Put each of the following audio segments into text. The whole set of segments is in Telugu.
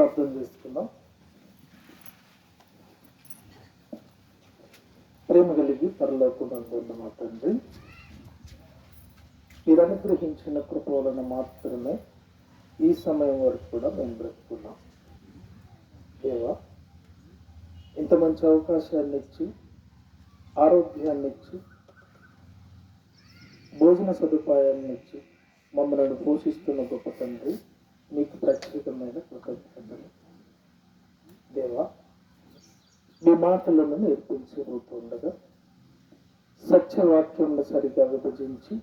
ప్రార్థన చేసుకుందాం. ప్రేమ కలిగి పరలోకమందున్న మా తండ్రి మీరు అనుగ్రహించిన కృప వలన మాత్రమే ఈ సమయం వరకు కూడా మేము బ్రతుకున్నాం. దేవా ఇంత మంచి అవకాశాన్ని ఇచ్చి ఆరోగ్యాన్ని ఇచ్చి భోజన సదుపాయాన్ని ఇచ్చి మమ్మల్ని పోషిస్తున్న గొప్ప తండ్రి మీకు ప్రత్యేకమైన కృతజ్ఞతలు. దేవా మీ మాటలను నేర్పించి ఉండగా సత్యవాక్యంలో సరిగా విభజించి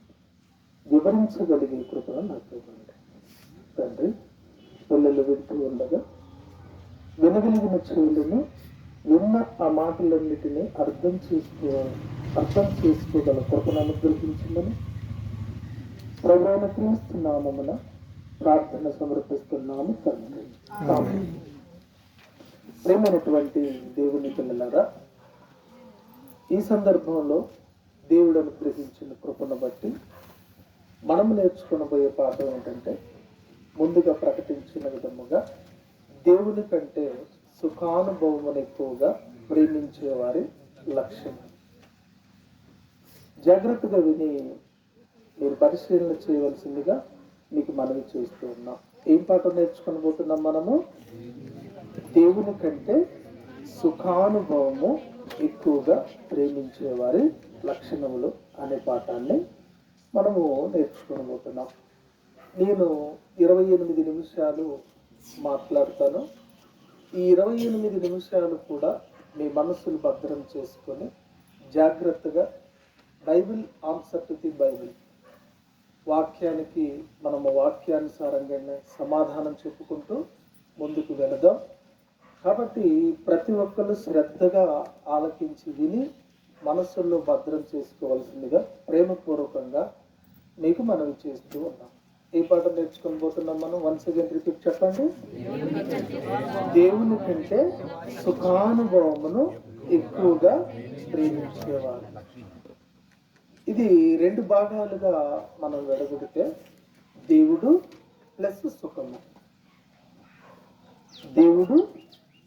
వివరించగలిగే కృపను నాకు ఇవ్వండి తండ్రి పిల్లలు వింటూ ఉండగా వినగలిగిన చెవులను విన్న ఆ మాటలన్నిటినీ అర్థం చేసుకో అర్థం చేసుకోగల కృపను అనుగ్రహించమని ప్రధాన క్రీస్తు నామమున ప్రార్థన సమర్పిస్తున్నాము తండ్రి. ప్రేమైనటువంటి దేవుని పిల్లలారా ఈ సందర్భంలో దేవుడు అనుగ్రహించిన కృపను బట్టి మనం నేర్చుకునబోయే పాఠం ఏంటంటే ముందుగా ప్రకటించిన విధముగా దేవుని కంటే సుఖానుభవమును ఎక్కువగా ప్రేమించే వారి లక్ష్యం జాగ్రత్తగా విని మీరు పరిశీలన చేయవలసిందిగా మీకు మనవి చేస్తూ ఉన్నాం. ఏం పాఠం నేర్చుకొని పోతున్నాం మనము? దేవుని కంటే సుఖానుభవము ఎక్కువగా ప్రేమించే వారి లక్షణములు అనే పాఠాన్ని మనము నేర్చుకొని పోతున్నాం నేను ఇరవై ఎనిమిది నిమిషాలు మాట్లాడతాను. ఈ ఇరవై ఎనిమిది నిమిషాలు కూడా మీ మనస్సును భద్రం చేసుకొని జాగ్రత్తగా Bible answer to the Bible వాక్యానికి మనము వాక్యానుసారంగానే సమాధానం చెప్పుకుంటూ ముందుకు వెళదాం. కాబట్టి ప్రతి ఒక్కరు శ్రద్ధగా ఆలకించి విని మనసుల్లో భద్రం చేసుకోవాల్సిందిగా ప్రేమపూర్వకంగా మీకు మనవి చేస్తూ ఉన్నాం. ఏ పాట నేర్చుకొని పోతున్నాం మనం. వన్ అగైన్ రిపీట్ చెప్పండి. దేవుని కంటే సుఖానుభవమును ఎక్కువగా ప్రేమించేవారు. ఇది రెండు భాగాలుగా మనం వెడగొడితే దేవుడు ప్లస్ సుఖము. దేవుడు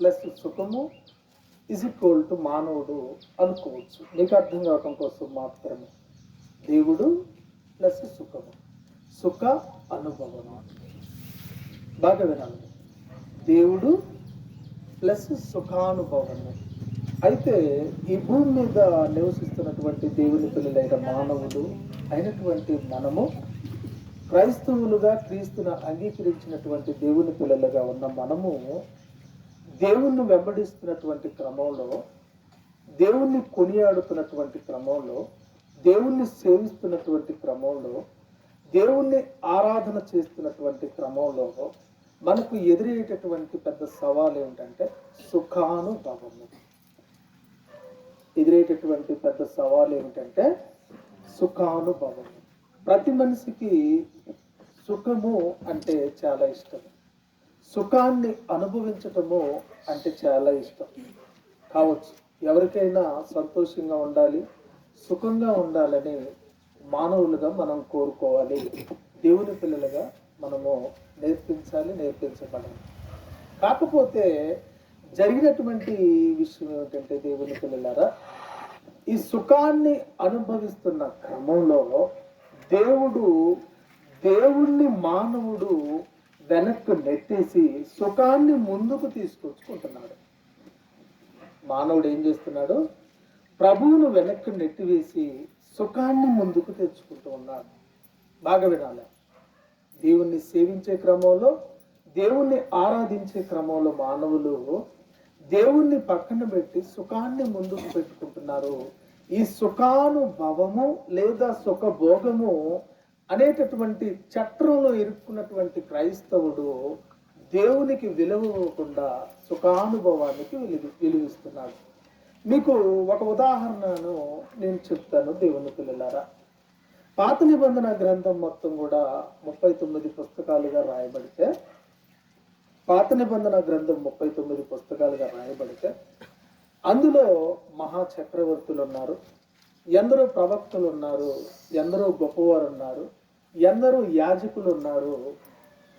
ప్లస్ సుఖము ఇజ్ ఈక్వల్ టు మానవుడు అనుకోవచ్చు. నీకు అర్థం కావటం కోసం మాత్రమే. దేవుడు ప్లస్ సుఖము. సుఖ అనుభవం బాగా వినాలి. దేవుడు ప్లస్ సుఖానుభవము. అయితే ఈ భూమి మీద నివసిస్తున్నటువంటి దేవుని పిల్లలైన మానవులు అయినటువంటి మనము క్రైస్తవులుగా క్రీస్తును అంగీకరించినటువంటి దేవుని పిల్లలుగా ఉన్న మనము దేవుణ్ణి వెంబడిస్తున్నటువంటి క్రమంలో దేవుణ్ణి కొనియాడుతున్నటువంటి క్రమంలో దేవుణ్ణి సేవిస్తున్నటువంటి క్రమంలో దేవుణ్ణి ఆరాధన చేస్తున్నటువంటి క్రమంలో మనకు ఎదురయ్యేటటువంటి పెద్ద సవాల్ ఏమిటంటే సుఖానుభవము. ఎదురయ్యేటటువంటి పెద్ద సవాలు ఏమిటంటే సుఖానుభవం. ప్రతి మనిషికి సుఖము అంటే చాలా ఇష్టం. సుఖాన్ని అనుభవించటము అంటే చాలా ఇష్టం. కావచ్చు ఎవరికైనా సంతోషంగా ఉండాలి సుఖంగా ఉండాలని మానవులుగా మనం కోరుకోవాలి. దేవుని పిల్లలుగా మనము నేర్పించాలి నేర్పించబడాలి. కాకపోతే జరిగినటువంటి విషయం ఏమిటంటే దేవుని పిల్లలారా ఈ సుఖాన్ని అనుభవిస్తున్న క్రమంలో దేవుడు దేవుణ్ణి మానవుడు వెనక్కు నెట్టేసి సుఖాన్ని ముందుకు తీసుకొచ్చుకుంటున్నాడు. మానవుడు ఏం చేస్తున్నాడు? ప్రభువును వెనక్కి నెట్టివేసి సుఖాన్ని ముందుకు తెచ్చుకుంటూ ఉన్నాడు. బాగా వినాలి. దేవుణ్ణి సేవించే క్రమంలో దేవుణ్ణి ఆరాధించే క్రమంలో మానవులు దేవుణ్ణి పక్కన పెట్టి సుఖాన్ని ముందుకు పెట్టుకుంటున్నారు. ఈ సుఖానుభవము లేదా సుఖభోగము అనేటటువంటి చట్రంలో ఇరుక్కున్నటువంటి క్రైస్తవుడు దేవునికి విలువ ఇవ్వకుండా సుఖానుభవానికి విలువ విలువిస్తున్నాడు. మీకు ఒక ఉదాహరణను నేను చెప్తాను దేవుని పిల్లలారా. పాత నిబంధన గ్రంథం మొత్తం కూడా ముప్పై తొమ్మిది పుస్తకాలుగా రాయబడితే పాత నిబంధన గ్రంథం ముప్పై తొమ్మిది పుస్తకాలుగా రాయబడితే అందులో మహా చక్రవర్తులు ఉన్నారు ఎందరో ప్రవక్తలు ఉన్నారు ఎందరో గొప్పవారు ఉన్నారు ఎందరో యాజకులు ఉన్నారు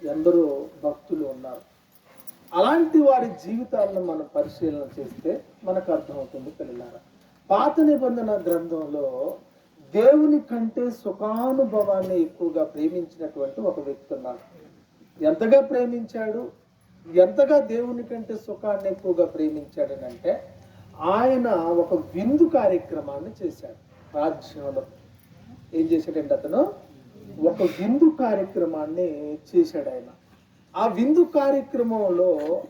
ఎందరో భక్తులు ఉన్నారు. అలాంటి వారి జీవితాలను మనం పరిశీలన చేస్తే మనకు అర్థమవుతుంది పిల్లలారా. పాత నిబంధన గ్రంథంలో దేవుని కంటే సుఖానుభవాన్ని ఎక్కువగా ప్రేమించినటువంటి ఒక వ్యక్తి ఉన్నాడు. ఎంతగా ప్రేమించాడు? ఎంతగా దేవుని కంటే సుఖాన్ని ఎక్కువగా ప్రేమించాడని అంటే ఆయన ఒక విందు కార్యక్రమాన్ని చేశాడు. రాజ్యంలో ఏం చేశాడంటే అతను? ఒక విందు కార్యక్రమాన్ని చేశాడు ఆయన. ఆ విందు కార్యక్రమంలో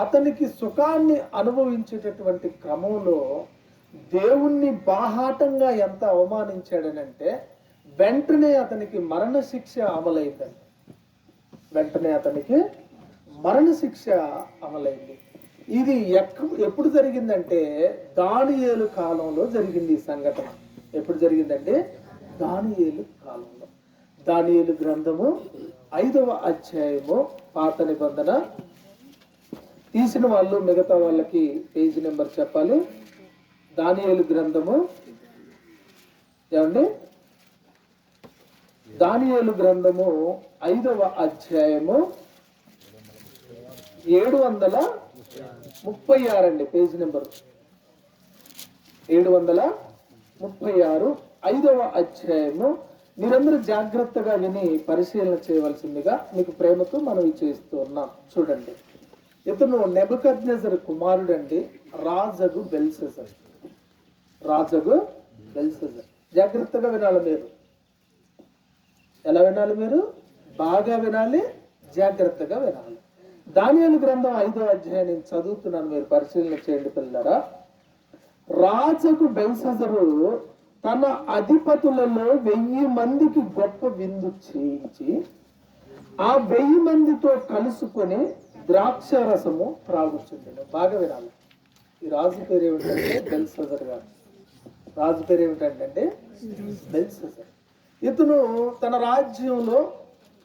అతనికి సుఖాన్ని అనుభవించేటటువంటి క్రమంలో దేవుణ్ణి బాహాటంగా ఎంత అవమానించాడనంటే వెంటనే అతనికి మరణ శిక్ష అమలైందండి. వెంటనే అతనికి మరణశిక్ష అమలైంది. ఇది ఎక్క ఎప్పుడు జరిగిందంటే దానియేలు కాలంలో జరిగింది ఈ సంఘటన. ఎప్పుడు జరిగిందంటే దానియేలు కాలంలో. దానియేలు గ్రంథము ఐదవ అధ్యాయము పాత నిబంధన. తీసిన వాళ్ళు మిగతా వాళ్ళకి పేజీ నెంబర్ చెప్పాలి. దానియేలు గ్రంథము ఏమండి? దానియేలు గ్రంథము ఐదవ అధ్యాయము ఏడు వందల ముప్పై ఆరు అండి పేజ్ నెంబర్. ఏడు వందల ముప్పై ఆరు ఐదవ అధ్యాయము. మీరందరూ జాగ్రత్తగా విని పరిశీలన చేయవలసిందిగా మీకు ప్రేమతో మనం చేస్తూ ఉన్నాం. చూడండి. ఇతను నెబుకద్నెజర్ కుమారుడండి రాజగు బెల్సెజర్. రాజగు బెల్సెజర్. జాగ్రత్తగా వినాలి మీరు. ఎలా వినాలి మీరు? బాగా వినాలి జాగ్రత్తగా వినాలి. దానియలు గ్రంథం ఐదో అధ్యాయం నేను చదువుతున్నాను మీరు పరిశీలన చేయండి పిల్లరా రాజుకు బెల్సజరు తన అధిపతులలో వెయ్యి మందికి గొప్ప విందు చేయించి ఆ వెయ్యి మందితో కలుసుకొని ద్రాక్ష రసము త్రాగుచుండెను. బాగా వినాలి. ఈ రాజు పేరు ఏమిటంటే బెల్సజర్ గారు. రాజు పేరు ఏమిటంటే బెల్సజర్. ఇతను తన రాజ్యంలో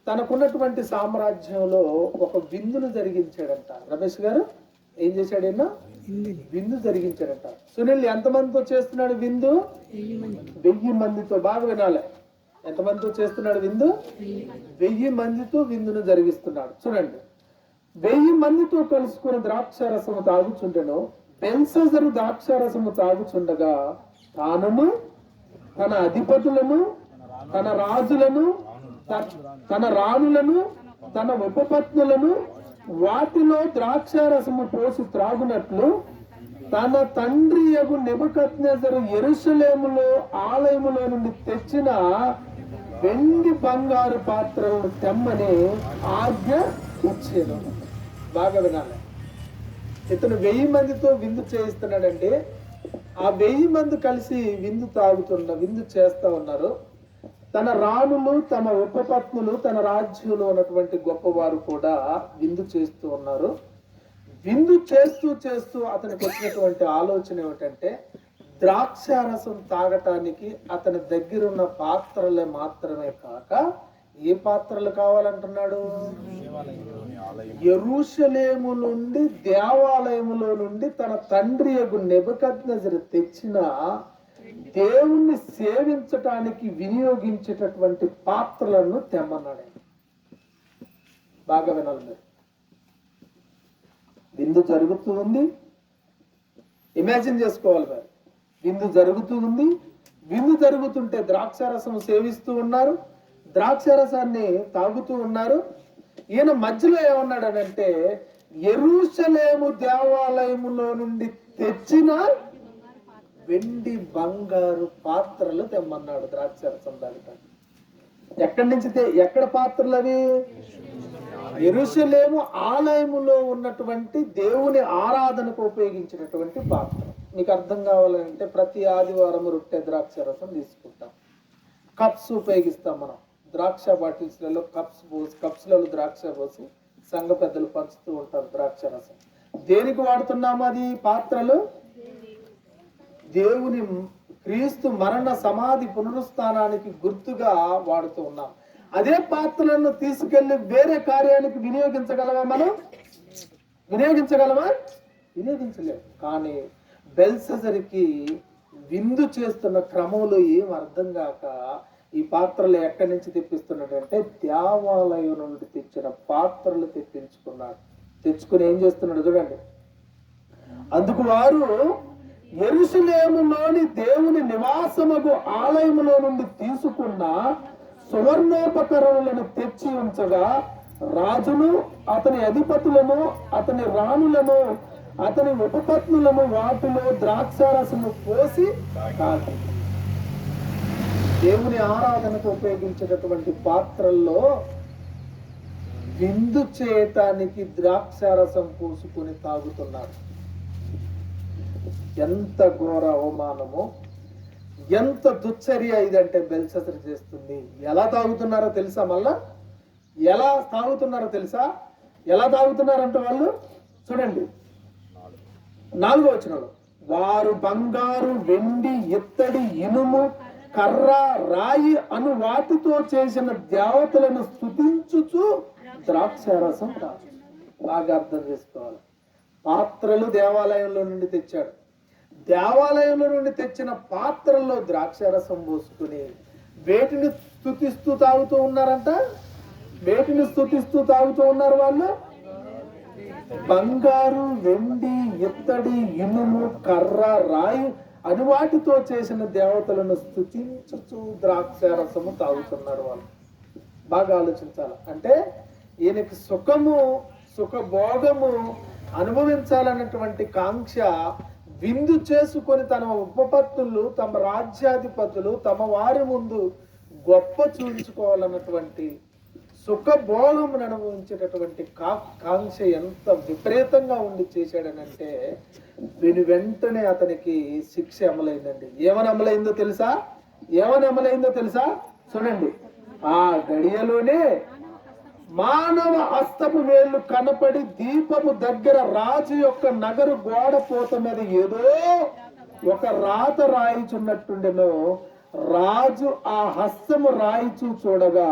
తనకున్నటువంటి సామ్రాజ్యంలో ఒక విందును జరిగించాడంట. రమేష్ గారు ఏం చేశాడు ఈయన? విందు జరిగించాడంట. సునీల్ ఎంతమందితో చేస్తున్నాడు విందు? వెయ్యి మందితో. బాగా వినాలి. ఎంతమందితో చేస్తున్నాడు విందు? వెయ్యి మందితో విందును జరిగిస్తున్నాడు. చూడండి. వెయ్యి మందితో కలుసుకుని ద్రాక్షారసము తాగుచుండెను. బెల్సజరు ద్రాక్షారసము తాగుచుండగా తానును తన అధిపతులను తన రాజులను తన రాణులను తన ఉపపత్నులను వాటిలో ద్రాక్షారసము పోసి త్రాగునట్లు తన తండ్రి యగు నెబుకద్నెజరు ఎరుసలేములో ఆలయములో నుండి తెచ్చిన వెండి బంగారు పాత్రలను తెమ్మని ఆజ్ఞ ఇచ్చేది. బాగా వినాలి. ఇతను వెయ్యి మందితో విందు చేయిస్తున్నాడండి. ఆ వెయ్యి మంది కలిసి విందు తాగుతున్న విందు చేస్తా ఉన్నారు. తన రాణులు తమ ఉపపత్నులు తన రాజ్యంలో ఉన్నటువంటి గొప్పవారు కూడా విందు చేస్తూ ఉన్నారు. విందు చేస్తూ చేస్తూ అతనికి వచ్చినటువంటి ఆలోచన ఏమిటంటే ద్రాక్షారసం తాగటానికి అతని దగ్గర ఉన్న పాత్రలే మాత్రమే కాక ఏ పాత్రలు కావాలంటున్నాడు? ఎరుషలేము నుండి దేవాలయములో నుండి తన తండ్రి యొక్క నెబద్ తెచ్చిన దేవుణ్ణి సేవించటానికి వినియోగించేటటువంటి పాత్రలను తెమ్మన్నాడు. బాగా వినాలి మీరు. విందు జరుగుతూ ఉంది. ఇమాజిన్ చేసుకోవాలి మరి. విందు జరుగుతూ ఉంది. విందు జరుగుతుంటే ద్రాక్షారసం సేవిస్తూ ఉన్నారు. ద్రాక్షారసాన్ని తాగుతూ ఉన్నారు. ఈయన మధ్యలో ఏమన్నాడనంటే ఎరుసలేము దేవాలయములో నుండి తెచ్చిన వెండి బంగారు పాత్రలు తెమ్మన్నాడు ద్రాక్షరసం తాగటానికి ఎక్కడి నుంచి ఎక్కడ పాత్రలు అవి? ఎరుసలేము ఆలయములో ఉన్నటువంటి దేవుని ఆరాధనకు ఉపయోగించినటువంటి పాత్ర. మీకు అర్థం కావాలంటే ప్రతి ఆదివారం రొట్టె ద్రాక్ష రసం తీసుకుంటాం. కప్స్ ఉపయోగిస్తాం మనం. ద్రాక్ష బాటిల్స్లలో కప్స్ పోసి కప్స్లలో ద్రాక్ష పోసి సంఘ పెద్దలు పంచుతూ ఉంటారు ద్రాక్ష రసం. దేనికి వాడుతున్నాము అది పాత్రలు? దేవుని క్రీస్తు మరణ సమాధి పునరుస్థానానికి గుర్తుగా వాడుతూ ఉన్నాం. అదే పాత్రలను తీసుకెళ్ళి వేరే కార్యానికి వినియోగించగలవా మనం? వినియోగించగలమా వినియోగించలేము కానీ బెల్సజరికి విందు చేస్తున్న క్రమంలో ఏం అర్థం కాక ఈ పాత్రలు ఎక్కడి నుంచి తెప్పిస్తున్నాడంటే దేవాలయం నుండి తెచ్చిన పాత్రలు తెప్పించుకున్నాడు తెచ్చుకుని ఏం చేస్తున్నాడు చూడండి. అందుకు వారు ఎరుసలేములోని దేవుని నివాసముకు ఆలయములో నుండి తీసుకున్న సువర్ణోపకరణలను తెచ్చి ఉంచగా రాజును అతని అధిపతులను అతని రాణులను అతని ఉపపత్నులను వాటిలో ద్రాక్షారసము పోసి తాగి దేవుని ఆరాధనకు ఉపయోగించేటటువంటి పాత్రల్లో విందు చేయటానికి ద్రాక్షారసం పూసుకొని తాగుతున్నారు. ఎంత ఘోర అవమానమో ఎంత దుచ్చర్య ఇదంటే బెల్ససరి చేస్తుంది. ఎలా తాగుతున్నారో తెలుసా మళ్ళా? ఎలా తాగుతున్నారో తెలుసా? ఎలా తాగుతున్నారంటే వాళ్ళు? చూడండి. నాలుగో వచనంలో వారు బంగారు వెండి ఇత్తడి ఇనుము కర్ర రాయి అను వాటితో చేసిన దేవతలను స్తుతించుచు ద్రాక్షారసం తాగు. బాగా అర్థం చేసుకోవాలి. పాత్రలు దేవాలయంలో నుండి తెచ్చాడు. దేవాలయంలో నుండి తెచ్చిన పాత్రల్లో ద్రాక్షారసం పోసుకుని వేటిని స్తుతిస్తూ తాగుతూ ఉన్నారంట? వేటిని స్తుతిస్తూ తాగుతూ ఉన్నారు వాళ్ళు? బంగారు వెండి ఇత్తడి ఇనుము కర్ర రాయి అని వాటితో చేసిన దేవతలను స్థుతించుచు ద్రాక్షారసము తాగుతున్నారు వాళ్ళు. బాగా ఆలోచించాలి. అంటే ఈయనకి సుఖము సుఖభోగము అనుభవించాలన్నటువంటి కాంక్ష విందు చేసుకొని తన ఉపపత్తులు తమ రాజ్యాధిపతులు తమ వారి ముందు గొప్ప చూపించుకోవాలన్నటువంటి సుఖభోగమును అనుభవించేటటువంటి కా కాంక్ష ఎంత విపరీతంగా ఉండి చేశాడనంటే వీని వెంటనే అతనికి శిక్ష అమలైందండి. ఏమని అమలైందో తెలుసా? ఏమని అమలైందో తెలుసా? చూడండి. ఆ గడియలోనే మానవ హస్తపు వేళ్ళు కనపడి దీపము దగ్గర రాజు యొక్క నగరు గోడ పోత మీద ఏదో ఒక రాత రాయించున్నట్టుండెను రాజు ఆ హస్తము రాయించి చూడగా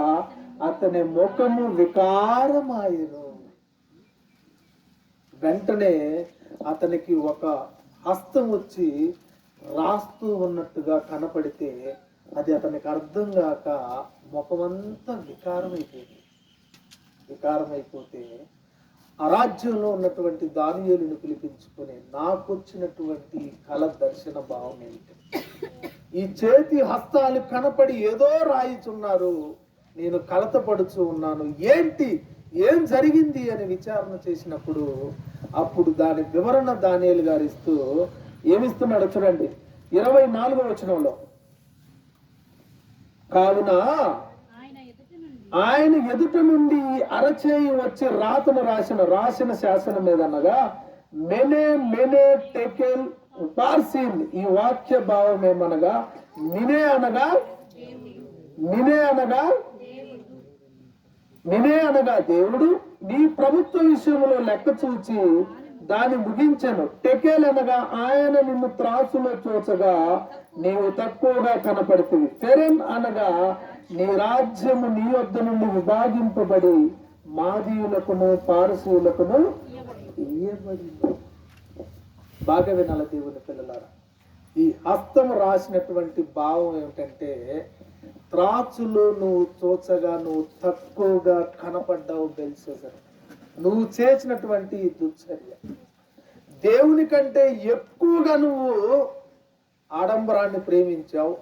అతని ముఖము వికారమాయను. వెంటనే అతనికి ఒక హస్తం వచ్చి రాస్తూ ఉన్నట్టుగా కనపడితే అది అతనికి అర్థం కాక ముఖమంతా వికారమైపోయింది. వికారమైపోతే అరాజ్యంలో ఉన్నటువంటి దానియులను పిలిపించుకొని నాకు వచ్చినటువంటి కళ దర్శన భావం ఏమిటి? ఈ చేతి హస్తాలు కనపడి ఏదో రాయిచున్నారు నేను కలత పడుచు ఉన్నాను. ఏంటి? ఏం జరిగింది అని విచారణ చేసినప్పుడు అప్పుడు దాని వివరణ దానియలు గారు ఇస్తూ ఏమిస్తున్నాడు చూడండి. ఇరవై నాలుగో వచనంలో. కావున ఆయన ఎదుట నుండి అరచేయి వచ్చి రాతను రాసిన రాసిన శాసనం ఏదనగా మెనే మెనే టెకెల్ పార్సిన్ ఈ వాక్య భావం ఏమనగా మినే అనగా మినే అనగా మినే అనగా దేవుడు నీ ప్రభుత్వ విషయంలో లెక్క చూచి దాన్ని ముగించను. టెకేల్ అనగా ఆయన నిన్ను త్రాసులో చూచగా నీవు తక్కువగా కనపడుతుంది ఫెరెన్ అనగా నీ రాజ్యము నీ వద్ద నుండి విభాగింపబడి మాదీయులకును పారసీయులకును ఇయ్యబడింది. బాగా వినాల దేవుని పిల్లలారా? ఈ హస్తం రాసినటువంటి భావం ఏమిటంటే త్రాచులో నువ్వు తోచగా నువ్వు తక్కువగా కనపడ్డావు బెల్సేసర్ నువ్వు చేసినటువంటి ఈ దుశ్చర్య. దేవుని కంటే ఎక్కువగా నువ్వు ఆడంబరాన్ని ప్రేమించావు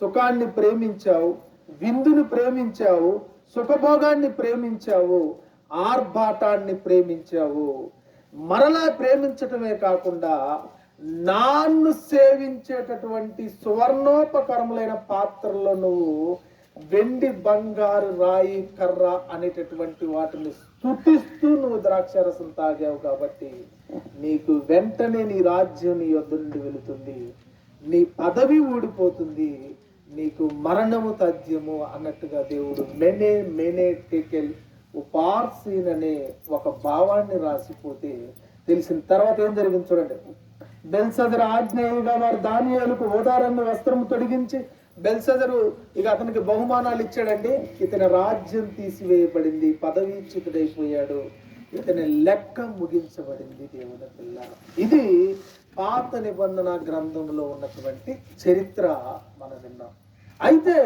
సుఖాన్ని ప్రేమించావు విందుని ప్రేమించావు సుఖభోగాన్ని ప్రేమించావు ఆర్భాటాన్ని ప్రేమించావు. మరలా ప్రేమించటమే కాకుండా నాన్ను సేవించేటటువంటి సువర్ణోపకరములైన పాత్రలో నువ్వు వెండి బంగారు రాయి కర్ర అనేటటువంటి వాటిని స్థుతిస్తూ నువ్వు ద్రాక్షరసం తాగావు కాబట్టి నీకు వెంటనే నీ రాజ్యం నీ యొద్ద నుండి వెళుతుంది. నీ పదవి ఊడిపోతుంది. నీకు మరణము తథ్యము అన్నట్టుగా దేవుడు మెనే మెనే టేకెల్ ఉపార్సీన్ అనే ఒక భావాన్ని రాసిపోతే తెలిసిన తర్వాత ఏం జరిగింది చూడండి. బెల్సదర్ ఆజ్ఞేయుగా వారు దానియాలకు ఓదారన్న వస్త్రము తొడిగించి బెల్సదరు ఇక అతనికి బహుమానాలు ఇచ్చాడండి. ఇతని రాజ్యం తీసివేయబడింది పదవీచ్యుతుడైపోయాడు ఇతని లెక్క ముగించబడింది దేవుని పిల్ల. ఇది పాత నిబంధన గ్రంథంలో ఉన్నటువంటి చరిత్ర మనం విన్నాం. అయితే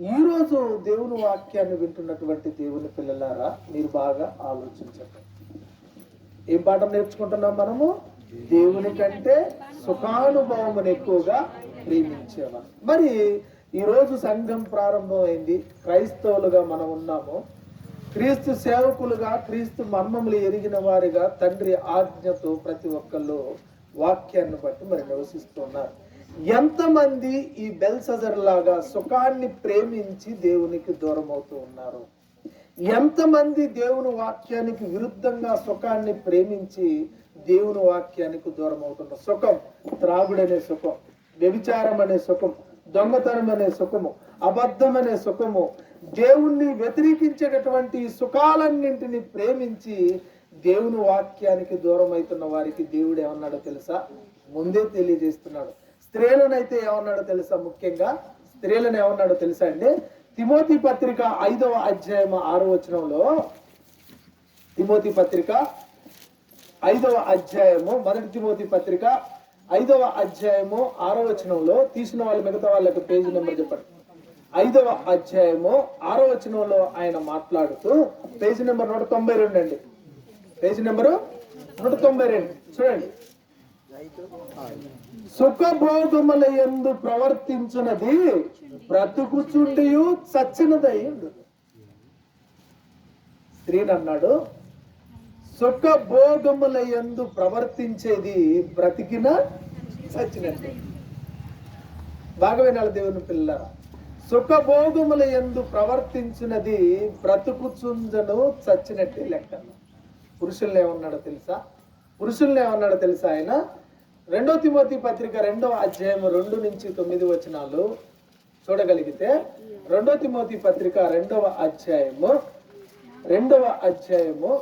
ఈరోజు దేవుని వాక్యాన్ని వింటున్నటువంటి దేవుని పిల్లలారా మీరు బాగా ఆలోచించండి ఏం పాఠం నేర్చుకుంటున్నాం మనము? దేవుని కంటే సుఖానుభవం ఎక్కువగా ప్రేమించేవారు. మరి ఈరోజు సంఘం ప్రారంభమైంది. క్రైస్తవులుగా మనం ఉన్నాము. క్రీస్తు సేవకులుగా క్రీస్తు మర్మములు ఎరిగిన వారిగా తండ్రి ఆజ్ఞతో ప్రతి ఒక్కళ్ళు వాక్యాన్ని బట్టి మరి నివసిస్తున్నారు. ఎంతమంది ఈ బెల్సజర్ లాగా సుఖాన్ని ప్రేమించి దేవునికి దూరం అవుతూ ఉన్నారు? ఎంతమంది దేవుని వాక్యానికి విరుద్ధంగా సుఖాన్ని ప్రేమించి దేవుని వాక్యానికి దూరం అవుతున్న సుఖం? త్రాగుడనే సుఖం వ్యభిచారం అనే సుఖం దొంగతనం అనే సుఖము అబద్ధం అనే సుఖము దేవుణ్ణి వ్యతిరేకించేటటువంటి సుఖాలన్నింటినీ సుఖాలన్నింటిని ప్రేమించి దేవుని వాక్యానికి దూరం అవుతున్న వారికి దేవుడు ఏమన్నాడో తెలుసా? ముందే తెలియజేస్తున్నాడు. స్త్రీలనైతే ఏమన్నాడో తెలుసా ముఖ్యంగా? స్త్రీలను ఏమన్నాడో తెలుసా అండి? తిమోతి పత్రిక ఐదవ అధ్యాయం ఆరో వచనంలో తిమోతి పత్రిక ఐదవ అధ్యాయము మొదటి తిమోతి పత్రిక ఐదవ అధ్యాయము ఆరో వచనంలో తీసిన వాళ్ళు మిగతా వాళ్ళకి పేజీ నెంబర్ చెప్పండి. ఐదవ అధ్యాయము ఆరో వచనంలో ఆయన మాట్లాడుతూ పేజీ నెంబర్ నూట తొంభై రెండు అండి. పేజ్ నెంబరు నూట తొంభై రెండు. చూడండి. సుఖభోగముల ఎందు ప్రవర్తించినది బ్రతుకుచుండియు చచ్చినదయ్యుండు స్త్రీని అన్నాడు సుఖభోగముల ఎందు ప్రవర్తించేది బ్రతికిన చచ్చినట్టే బాగా వినాలి దేవుని పిల్ల సుఖభోగముల ఎందు ప్రవర్తించినది బ్రతుకుచుంజను చచ్చినట్టే లెక్క. పురుషుల్ని ఏమన్నాడో తెలుసా? పురుషుల్ని ఏమన్నాడో తెలుసా ఆయన? రెండో తిమోతి పత్రిక రెండవ అధ్యాయం రెండు నుంచి తొమ్మిది వచనాలు చూడగలిగితే రెండో తిమోతి పత్రిక రెండవ అధ్యాయము రెండవ అధ్యాయము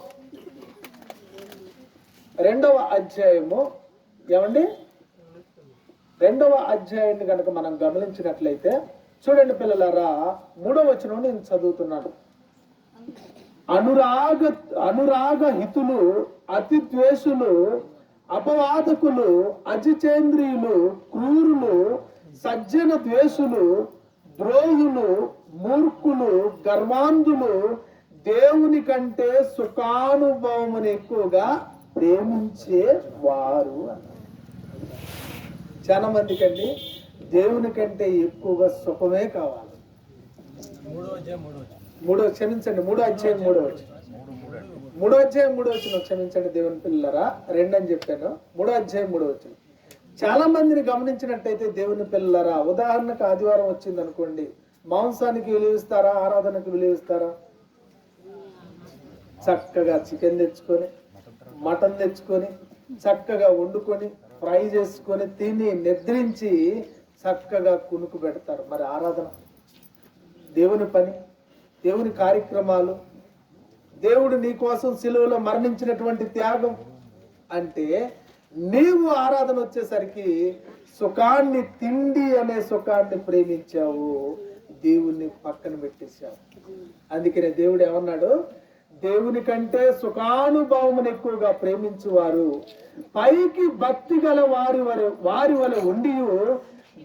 రెండవ అధ్యాయము ఏమండి? రెండవ అధ్యాయాన్ని కనుక మనం గమనించినట్లయితే చూడండి పిల్లలారా మూడవ వచనం నేను చదువుతున్నాను. అనురాగ అనురాగ హితులు అతి ద్వేషులు అపవాదకులు అజిచేంద్రియులు క్రూరులు సజ్జన ద్వేషులు ద్రోహులు మూర్ఖులు గర్వాంధులు దేవుని కంటే సుఖానుభవమును ఎక్కువగా ప్రేమించే వారు చాలా మందికి దేవుని కంటే ఎక్కువగా సుఖమే కావాలి. మూడో మూడో క్షమించండి మూడో అధ్యాయం మూడో మూడో అధ్యాయం మూడో వచ్చిన క్షమించండి దేవుని పిల్లరా రెండు అని చెప్పాను. మూడో అధ్యాయం మూడో వచ్చిన. చాలా మందిని గమనించినట్టయితే దేవుని పిల్లరా ఉదాహరణకు ఆదివారం వచ్చింది అనుకోండి. మాంసానికి విలువిస్తారా ఆరాధనకు విలువిస్తారా చక్కగా చికెన్ తెచ్చుకొని మటన్ తెచ్చుకొని చక్కగా వండుకొని ఫ్రై చేసుకొని తిని నిద్రించి చక్కగా కునుకు పెడతారు. మరి ఆరాధన దేవుని పని. దేవుని కార్యక్రమాలు దేవుడు నీ కోసం సిలువలో మరణించినటువంటి త్యాగం అంటే నీవు ఆరాధన వచ్చేసరికి సుఖాన్ని తిండి అనే సుఖాన్ని ప్రేమించావు దేవుణ్ణి పక్కన పెట్టేశావు. అందుకనే దేవుడు ఏమన్నాడు? దేవుని కంటే సుఖానుభవమును ఎక్కువగా ప్రేమించువారు పైకి భక్తి గల వారి వలె వారి వలె ఉండి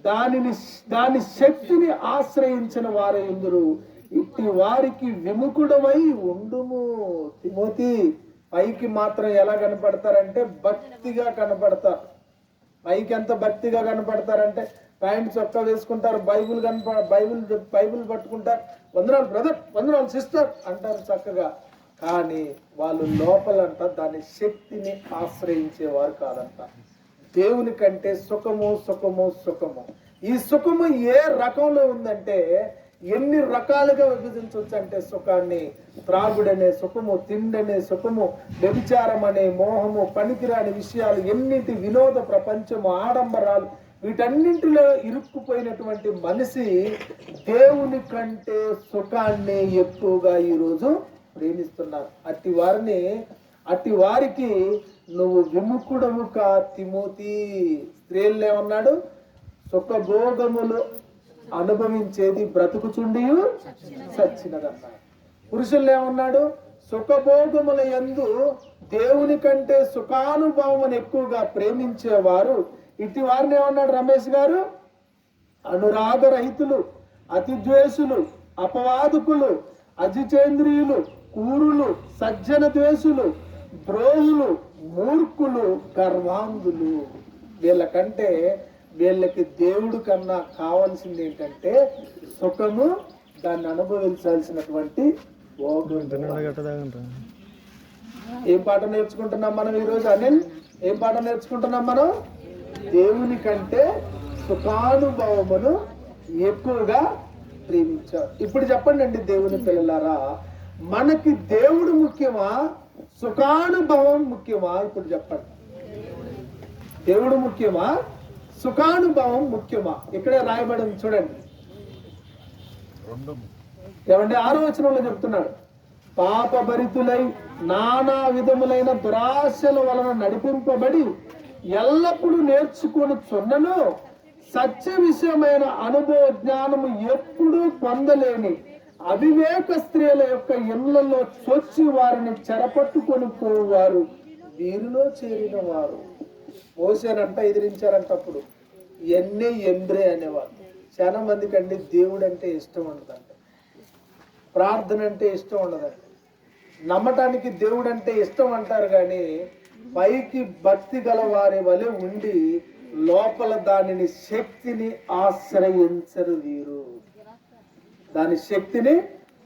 దానిని దాని శక్తిని ఆశ్రయించిన వారు ఎందురు ఇట్టి వారికి విముఖుడమై ఉండుము. తిమోతి పైకి మాత్రం ఎలా కనపడతారంటే భక్తిగా కనపడతారు. పైకి ఎంత భక్తిగా కనపడతారంటే ప్యాంట్ చొక్కా వేసుకుంటారు బైబుల్ కనప బైబుల్ బైబుల్ పట్టుకుంటారు. వందనాలు బ్రదర్ వందనాలు సిస్టర్ అంటారు చక్కగా. కానీ వాళ్ళు లోపలంట దాని శక్తిని ఆశ్రయించేవారు కాదంట. దేవుని కంటే సుఖము సుఖము సుఖము. ఈ సుఖము ఏ రకంలో ఉందంటే ఎన్ని రకాలుగా విభజించవచ్చు అంటే సుఖాన్ని త్రాగుడనే సుఖము తిండనే సుఖము వ్యభిచారం అనే మోహము పనికిరాని విషయాలు ఎన్నింటి వినోద ప్రపంచము ఆడంబరాలు వీటన్నింటిలో ఇరుక్కుపోయినటువంటి మనిషి దేవుని కంటే సుఖాన్ని ఎక్కువగా ఈరోజు ప్రేమిస్తున్నారు అట్టి వారిని అట్టి వారికి నువ్వు విముఖుడవు కా తిమోతి. స్త్రీలు ఏమన్నాడు? సుఖభోగములు అనుభవించేది బ్రతుకుచుండి సచ్చినదన్నాడు పురుషులు ఏమన్నాడు? సుఖభోగముల యందు దేవుని కంటే సుఖానుభవమును ఎక్కువగా ప్రేమించేవారు. ఇటు వారిని ఏమన్నాడు రమేష్ గారు? అనురాగరహితులు అతిద్వేషులు అపవాదుకులు అజిచేంద్రియులు కూరులు సజ్జన ద్వేషులు ద్రోహులు మూర్ఖులు గర్వాంధులు. వీళ్ళకంటే వీళ్ళకి దేవుడు కన్నా కావాల్సింది ఏంటంటే సుఖము దాన్ని అనుభవించాల్సినటువంటి ఏం పాట నేర్చుకుంటున్నాం మనం ఈరోజు అనిల్? ఏం పాట నేర్చుకుంటున్నాం మనం? దేవుని కంటే సుఖానుభవమును ఎక్కువగా ప్రేమించారు. ఇప్పుడు చెప్పండి అండి దేవుని పిల్లలారా మనకి దేవుడు ముఖ్యమా సుఖానుభవం ముఖ్యమా? ఇప్పుడు చెప్పండి. దేవుడు ముఖ్యమా? సుఖానుభవం ముఖ్యమా? ఇక్కడే రాయబడింది చూడండి. ఏమంటే ఆరో వచనంలో చెప్తున్నాడు. పాపభరితులై నానా విధములైన దురాశల వలన నడిపింపబడి ఎల్లప్పుడూ నేర్చుకొని చున్నను సత్య విషయమైన అనుభవ జ్ఞానము ఎప్పుడూ పొందలేని అవివేక స్త్రీల యొక్క ఇళ్ళలో చొచ్చి వారిని చెరపట్టుకొని పోవారు వీరిలో చేరిన వారు మోసారంట ఎదిరించారంట అప్పుడు. ఎన్నే ఎంబ్రే అనేవాళ్ళు. చాలా మందికి అండి దేవుడు అంటే ఇష్టం ఉండదంట. ప్రార్థన అంటే ఇష్టం ఉండదంట. నమ్మటానికి దేవుడు అంటే ఇష్టం అంటారు కానీ పైకి భక్తి గల వారి వలె ఉండి లోపల దానిని శక్తిని ఆశ్రయించరు వీరు. దాని శక్తిని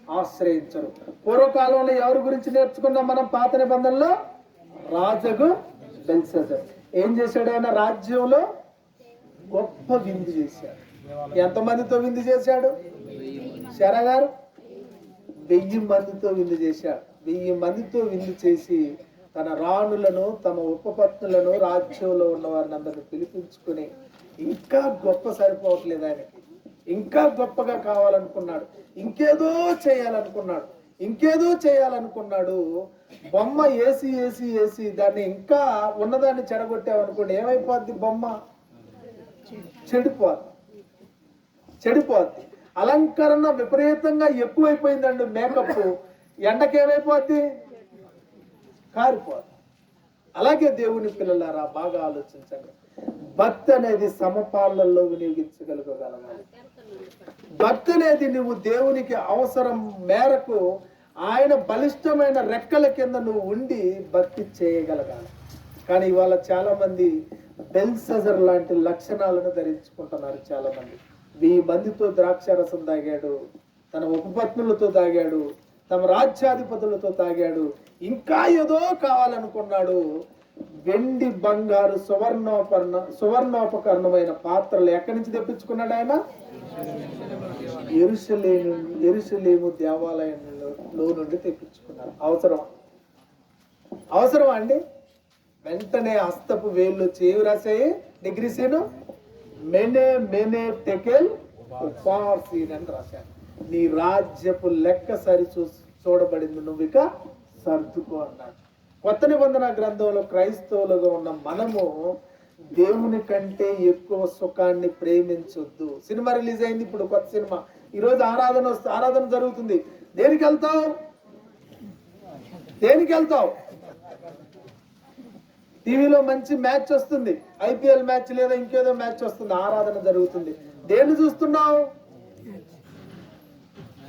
ఆశ్రయించరు. పూర్వకాలంలో ఎవరి గురించి నేర్చుకున్నాం మనం పాత నిబంధనలో? రాజగు బెల్సెజర్. ఏం చేశాడు ఆయన? రాజ్యంలో గొప్ప విందు చేశాడు. ఎంతమందితో విందు చేశాడు? శరగారు వెయ్యి మందితో విందు చేశాడు. వెయ్యి మందితో విందు చేసి తన రాణులను తమ ఉపపత్నులను రాజ్యంలో ఉన్న వారిని అందరిని పిలిపించుకుని ఇంకా గొప్ప సరిపోవట్లేదు ఆయనకి. ఇంకా గొప్పగా కావాలనుకున్నాడు. ఇంకేదో చేయాలనుకున్నాడు. ఇంకేదో చేయాలనుకున్నాడు. బొమ్మ ఏసి ఏసి ఏసి దాన్ని ఇంకా ఉన్నదాన్ని చెడగొట్టామనుకోండి ఏమైపోద్ది బొమ్మ? చెడిపోద్ది. చెడిపోద్ది. అలంకరణ విపరీతంగా ఎక్కువైపోయిందండి మేకప్ ఎండకేమైపోద్ది? కారిపోద్ది. అలాగే దేవుని పిల్లలారా బాగా ఆలోచించండి. భక్తి అనేది సమపాలల్లో వినియోగించగలగగలగాలి భక్తి అనేది నువ్వు దేవునికి అవసరం మేరకు ఆయన బలిష్టమైన రెక్కల కింద నువ్వు ఉండి భక్తి చేయగలగాలి. కానీ ఇవాళ చాలా మంది బెల్సజర్ లాంటి లక్షణాలను ధరించుకుంటున్నారు చాలా మంది వెయ్యి మందితో ద్రాక్షారసం తాగాడు తన ఉపపత్నులతో తాగాడు తమ రాజ్యాధిపతులతో తాగాడు ఇంకా ఏదో కావాలనుకున్నాడు. వెండి బంగారు సువర్ణోపర్ణ సువర్ణోపకరణమైన పాత్రలు ఎక్కడి నుంచి తెప్పించుకున్నాడు ఆయన? ఎరుసలేము ఎరుసలేము దేవాలయంలో నుండి తెప్పించుకున్నారు. అవసరం అవసరం అండి? వెంటనే హస్తపు వేళ్ళు చేయి రాసాయి డిగ్రీ సీను. మెనే మెనే టెకెల్ ఉపాసీన్ అని రాశాను నీ రాజ్యపు లెక్క సరి చూ చూడబడింది నువ్వు ఇక సర్దుకో అన్నాడు. కొత్త నిబంధన గ్రంథంలో క్రైస్తవులుగా ఉన్న మనము దేవుని కంటే ఎక్కువ సుఖాన్ని ప్రేమించొద్దు. సినిమా రిలీజ్ అయింది ఇప్పుడు కొత్త సినిమా. ఈరోజు ఆరాధన వస్తే ఆరాధన జరుగుతుంది. దేనికి వెళ్తావు దేనికి వెళ్తావు టీవీలో మంచి మ్యాచ్ వస్తుంది. ఐపీఎల్ మ్యాచ్ లేదా ఇంకేదో మ్యాచ్ వస్తుంది. ఆరాధన జరుగుతుంది. దేన్ని చూస్తున్నావు?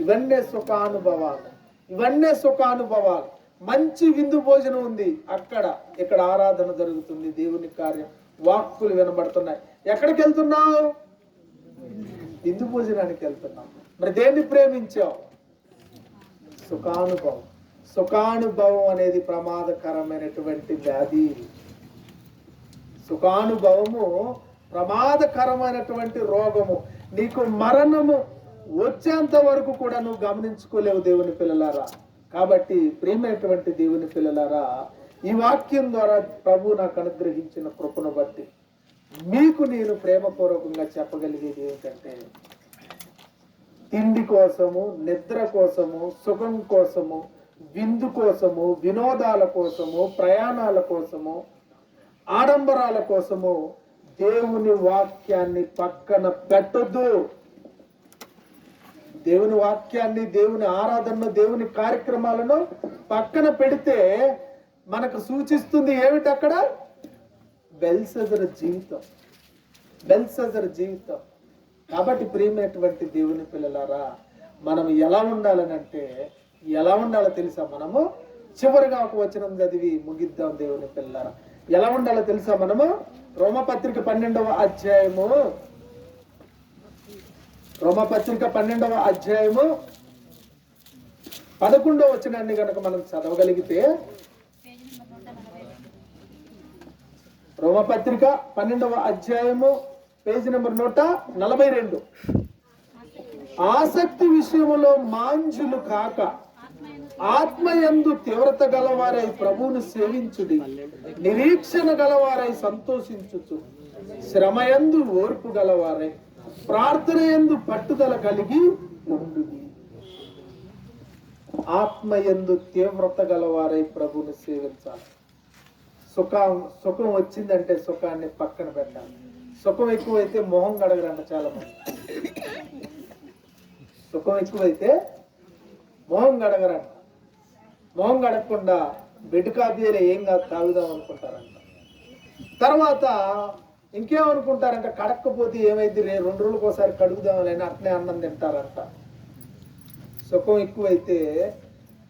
ఇవన్నీ సుఖానుభవాలు. ఇవన్నీ సుఖానుభవాలు. మంచి విందు భోజనం ఉంది. అక్కడ ఇక్కడ ఆరాధన జరుగుతుంది. దేవుని కార్యం వాక్కులు వినబడుతున్నాయి. ఎక్కడికి వెళ్తున్నావు? విందు భోజనానికి వెళ్తున్నావు. మరి దేన్ని ప్రేమించావు? సుఖానుభవం. సుఖానుభవం అనేది ప్రమాదకరమైనటువంటి వ్యాధి. సుఖానుభవము ప్రమాదకరమైనటువంటి రోగము నీకు మరణము వచ్చేంత వరకు కూడా నువ్వు గమనించుకోలేవు దేవుని పిల్లలారా. కాబట్టి ప్రేమైనటువంటి దేవుని పిల్లలారా ఈ వాక్యం ద్వారా ప్రభు నాకు అనుగ్రహించిన కృపను బట్టి మీకు నేను ప్రేమపూర్వకంగా చెప్పగలిగేది ఏంటంటే తిండి కోసము నిద్ర కోసము సుఖం కోసము విందు కోసము వినోదాల కోసము ప్రయాణాల కోసము ఆడంబరాల కోసము దేవుని వాక్యాన్ని పక్కన పెట్టొద్దు. దేవుని వాక్యాన్ని దేవుని ఆరాధనను దేవుని కార్యక్రమాలను పక్కన పెడితే మనకు సూచిస్తుంది ఏమిటి అక్కడ? బెల్సెజర్ జీవితం. బెల్సెజర్ జీవితం. కాబట్టి ప్రియమైనటువంటి దేవుని పిల్లలారా మనం ఎలా ఉండాలనంటే ఎలా ఉండాలో తెలుసా మనము? చివరిగా ఒక వచనం చదివి ముగిద్దాం దేవుని పిల్లరా ఎలా ఉండాలో తెలుసా మనము? రోమపత్రిక పన్నెండవ అధ్యాయము. రోమపత్రిక పన్నెండవ అధ్యాయము పదకొండవ వచనాన్ని కనుక మనం చదవగలిగితే రోమపత్రిక పన్నెండవ అధ్యాయము పేజీ నెంబర్ నూట నలభై రెండు. ఆసక్తి విషయంలో మాంజులు కాక ఆత్మయందు తీవ్రత గలవారై ప్రభువును సేవించుడి. నిరీక్షణ గలవారై సంతోషించుచు. శ్రమయందు ఓర్పు గలవారై ప్రార్థన ఎందు పట్టుదల కలిగి ఉండుడి. ఆత్మయందు తీవ్రత గలవారై ప్రభువును సేవించాలి. సుఖం సుఖం వచ్చిందంటే సుఖాన్ని పక్కన పెట్టాలి. సుఖం ఎక్కువైతే మొహం గడగరంట చాలా మంది సుఖం ఎక్కువైతే మొహం గడగరంట మొహం గడగకుండా బెడ్ కాపీలో ఏం కాదు తాగుదాం అనుకుంటారంట. తర్వాత ఇంకేమనుకుంటారంట కడక్కపోతే ఏమైంది రే రెండు రోజులకు ఒకసారి కడుగుదామని అట్నే అన్నం తింటారంట. సుఖం ఎక్కువైతే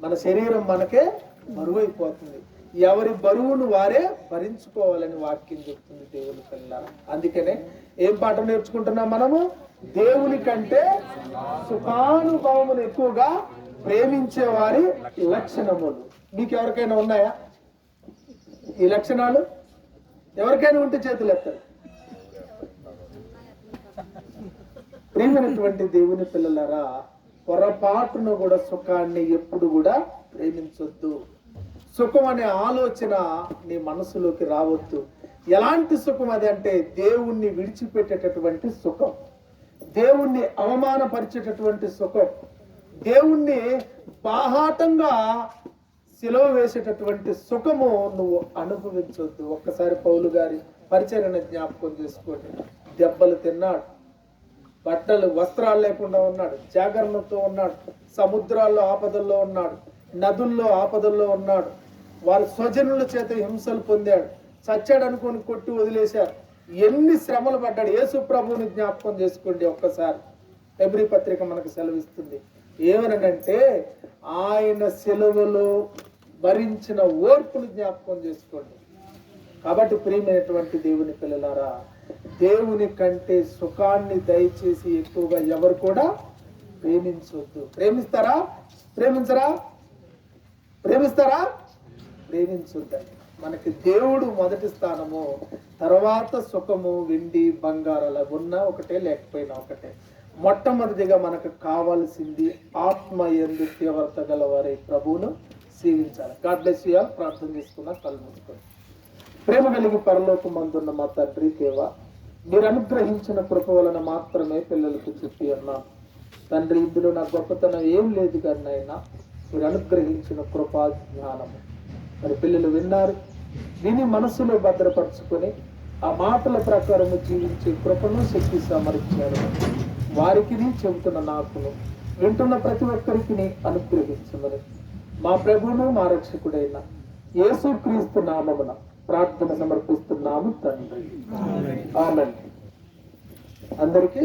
మన శరీరం మనకే బరువైపోతుంది. ఎవరి బరువును వారే భరించుకోవాలని వాక్యం చెప్తుంది దేవుని పిల్ల అందుకనే ఏం పాఠం నేర్చుకుంటున్నాం మనము? దేవుని కంటే సుఖానుభవమును ఎక్కువగా ప్రేమించే వారి లక్షణములు. మీకు ఎవరికైనా ఉన్నాయా? ఈ లక్షణాలు? ఎవరికైనా ఉంటే చేతులు ఎత్తారు. ప్రేమైనటువంటి దేవుని పిల్లలరా పొరపాటును కూడా సుఖాన్ని ఎప్పుడు కూడా ప్రేమించొద్దు. సుఖం అనే ఆలోచన నీ మనసులోకి రావద్దు. ఎలాంటి సుఖం అది అంటే దేవుణ్ణి విడిచిపెట్టేటటువంటి సుఖం. దేవుణ్ణి అవమానపరిచేటటువంటి సుఖం. దేవుణ్ణి బాహాటంగా సెలవు వేసేటటువంటి సుఖము నువ్వు అనుభవించొద్దు. ఒక్కసారి పౌలు గారి పరిచర్యను జ్ఞాపకం చేసుకోండి. దెబ్బలు తిన్నాడు. బట్టలు వస్త్రాలు లేకుండా ఉన్నాడు. జాగరణతో ఉన్నాడు. సముద్రాల్లో ఆపదల్లో ఉన్నాడు. నదుల్లో ఆపదల్లో ఉన్నాడు. వారి స్వజనుల చేత హింసలు పొందాడు. చచ్చాడు అనుకొని కొట్టి వదిలేశారు. ఎన్ని శ్రమలు పడ్డాడు. యేసు ప్రభువుని జ్ఞాపకం చేసుకోండి ఒక్కసారి. ఎబ్రి పత్రిక మనకు సెలవిస్తుంది. ఏమనంటే ఆయన సెలవులో భరించిన ఓర్పును జ్ఞాపకం చేసుకోండి. కాబట్టి ప్రియమైనటువంటి దేవుని పిల్లలారా దేవుని కంటే సుఖాన్ని దయచేసి ఎక్కువగా ఎవరు కూడా ప్రేమించవద్దు ప్రేమిస్తారా? ప్రేమించరా? ప్రేమిస్తారా? ప్రేమించొద్దండి. మనకి దేవుడు మొదటి స్థానము తర్వాత సుఖము వెండి బంగారాల ఉన్న ఒకటే లేకపోయినా ఒకటే. మొట్టమొదటిగా మనకు కావాల్సింది ఆత్మ ఎందు తీవ్రత గలవారి ప్రభువును సేవించాలి. గాడ్ బ్లెస్ యూ ప్రార్థన చేసుకున్న కళ్ళు ప్రేమ కలిగి పరలోకం మందున్న మా తండ్రి దేవ మీరు అనుగ్రహించిన కృప వలన మాత్రమే పిల్లలకు చెప్పి అన్నాను తండ్రి ఇందులో నా గొప్పతనం ఏం లేదు కానీ అయినా మీరు అనుగ్రహించిన కృపా జ్ఞానము. మరి పిల్లలు విన్నారు విని మనసులో భద్రపరుచుకొని ఆ మాటల ప్రకారము జీవించే కృపను శక్తి సమర్చారు వారికి చెబుతున్న నాకును వింటున్న ప్రతి ఒక్కరికి అనుగ్రహించమని. మా ప్రభువును మా రక్షకుడైన యేసు క్రీస్తు నామమున ప్రార్థన సమర్పిస్తున్నాము తండ్రి. అందరికీ